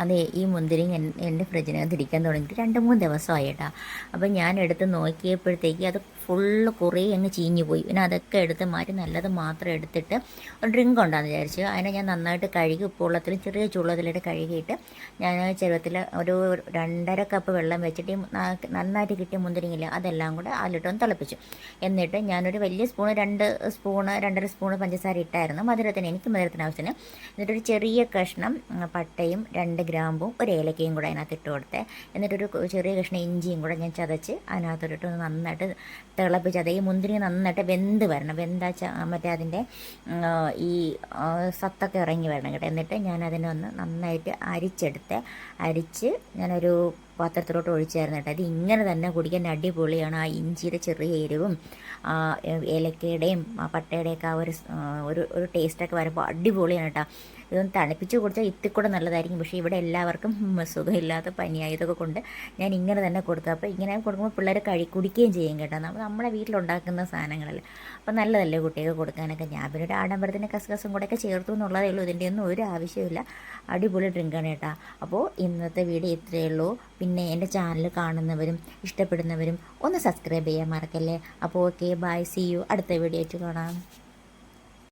അതെ ഈ മുന്തിരി എൻ- എന്റെ ഫ്രിഡ്ജിനകത്ത് ഇരിക്കാൻ തുടങ്ങിയിട്ട് രണ്ട് മൂന്ന് ദിവസമായി കേട്ടോ അപ്പോൾ ഞാൻ എടുത്ത് നോക്കിയപ്പോഴത്തേക്ക് അത് ഫുള്ള് കുറേ അങ്ങ് ചീഞ്ഞു പോയി. പിന്നെ അതൊക്കെ എടുത്ത് മാറ്റി നല്ലത് മാത്രം എടുത്തിട്ട് ഒരു ഡ്രിങ്ക് ഉണ്ടാന്ന് വിചാരിച്ചു. അതിനെ ഞാൻ നന്നായിട്ട് കഴുകി ഉപ്പുള്ളത്തിലും ചെറിയ ചുള്ളത്തിലിട്ട് കഴുകിയിട്ട് ഞാൻ ചെറുപ്പത്തിൽ ഒരു രണ്ടര കപ്പ് വെള്ളം വെച്ചിട്ട് നന്നായിട്ട് കിട്ടിയ മുന്തിരിങ്ങില്ല അതെല്ലാം കൂടെ അതിലിട്ടൊന്ന് തിളപ്പിച്ചു. എന്നിട്ട് ഞാനൊരു വലിയ സ്പൂണ് രണ്ട് സ്പൂണ് രണ്ടര സ്പൂണ് പഞ്ചസാര ഇട്ടായിരുന്നു മധുരത്തിന് എനിക്ക് മധുരത്തിന് ആവശ്യത്തിന്. എന്നിട്ടൊരു ചെറിയ കഷ്ണം പട്ടയും രണ്ട് ഗ്രാമ്പും ഒരു ഏലക്കയും കൂടെ അതിനകത്ത് ഇട്ട് കൊടുത്തേ. എന്നിട്ടൊരു ചെറിയ കഷ്ണം ഇഞ്ചിയും കൂടെ ഞാൻ ചതച്ച് അതിനകത്തോട്ടിട്ട് നന്നായിട്ട് തിളപ്പിച്ച് ഈ മുന്തിരി നന്നായിട്ട് വെന്ത് വരണം. വെന്താ ച മറ്റേ അതിന്റെ ഈ സത്തൊക്കെ ഇറങ്ങി വരണം കേട്ടോ. എന്നിട്ട് ഞാൻ അതിനെ ഒന്ന് നന്നായിട്ട് അരിച്ചെടുത്ത് അരിച്ച് ഞാനൊരു പാത്രത്തിലോട്ട് ഒഴിച്ചായിരുന്നു കേട്ടോ. അത് ഇങ്ങനെ തന്നെ കുടിക്കാൻ അടിപൊളിയാണ്. ആ ഇഞ്ചിയുടെ ചെറിയ എരിവും ഏലക്കയുടെയും പട്ടയുടെയൊക്കെ ആ ഒരു ഒരു ഒരു ടേസ്റ്റൊക്കെ വരുമ്പോൾ അടിപൊളിയാണ് കേട്ടോ. ഇതൊന്ന് തണുപ്പിച്ച് കുടിച്ചാൽ ഇത്തിക്കൂടെ നല്ലതായിരിക്കും. പക്ഷേ ഇവിടെ എല്ലാവർക്കും സുഖമില്ലാത്ത പനിയായതൊക്കെ കൊണ്ട് ഞാൻ ഇങ്ങനെ തന്നെ കൊടുത്തു. അപ്പോൾ ഇങ്ങനെ കൊടുക്കുമ്പോൾ പിള്ളേർ കഴി കുടിക്കുകയും ചെയ്യും കേട്ടോ. നമ്മൾ നമ്മളെ വീട്ടിലുണ്ടാക്കുന്ന സാധനങ്ങളല്ലേ. അപ്പോൾ നല്ലതല്ലേ കുട്ടികൾക്ക് കൊടുക്കാനൊക്കെ? ഞാൻ പിന്നെ ഒരു ആഡംബരത്തിന്റെ കസകസും കൂടെയൊക്കെ ചേർത്തു എന്നുള്ളതേ ഉള്ളൂ. ഇതിന്റെ ഒന്നും ഒരു ആവശ്യമില്ല അടിപൊളി ഡ്രിങ്കാണ് കേട്ടോ. അപ്പോൾ ഇന്നത്തെ വീഡിയോ ഇത്രയേ ഉള്ളൂ. പിന്നെ എന്റെ ചാനൽ കാണുന്നവരും ഇഷ്ടപ്പെടുന്നവരും ഒന്ന് സബ്സ്ക്രൈബ് ചെയ്യാൻ മറക്കല്ലേ? അപ്പോൾ ഓക്കെ ബൈ സി യു അടുത്ത വീഡിയോ ആയിട്ട് കാണാം.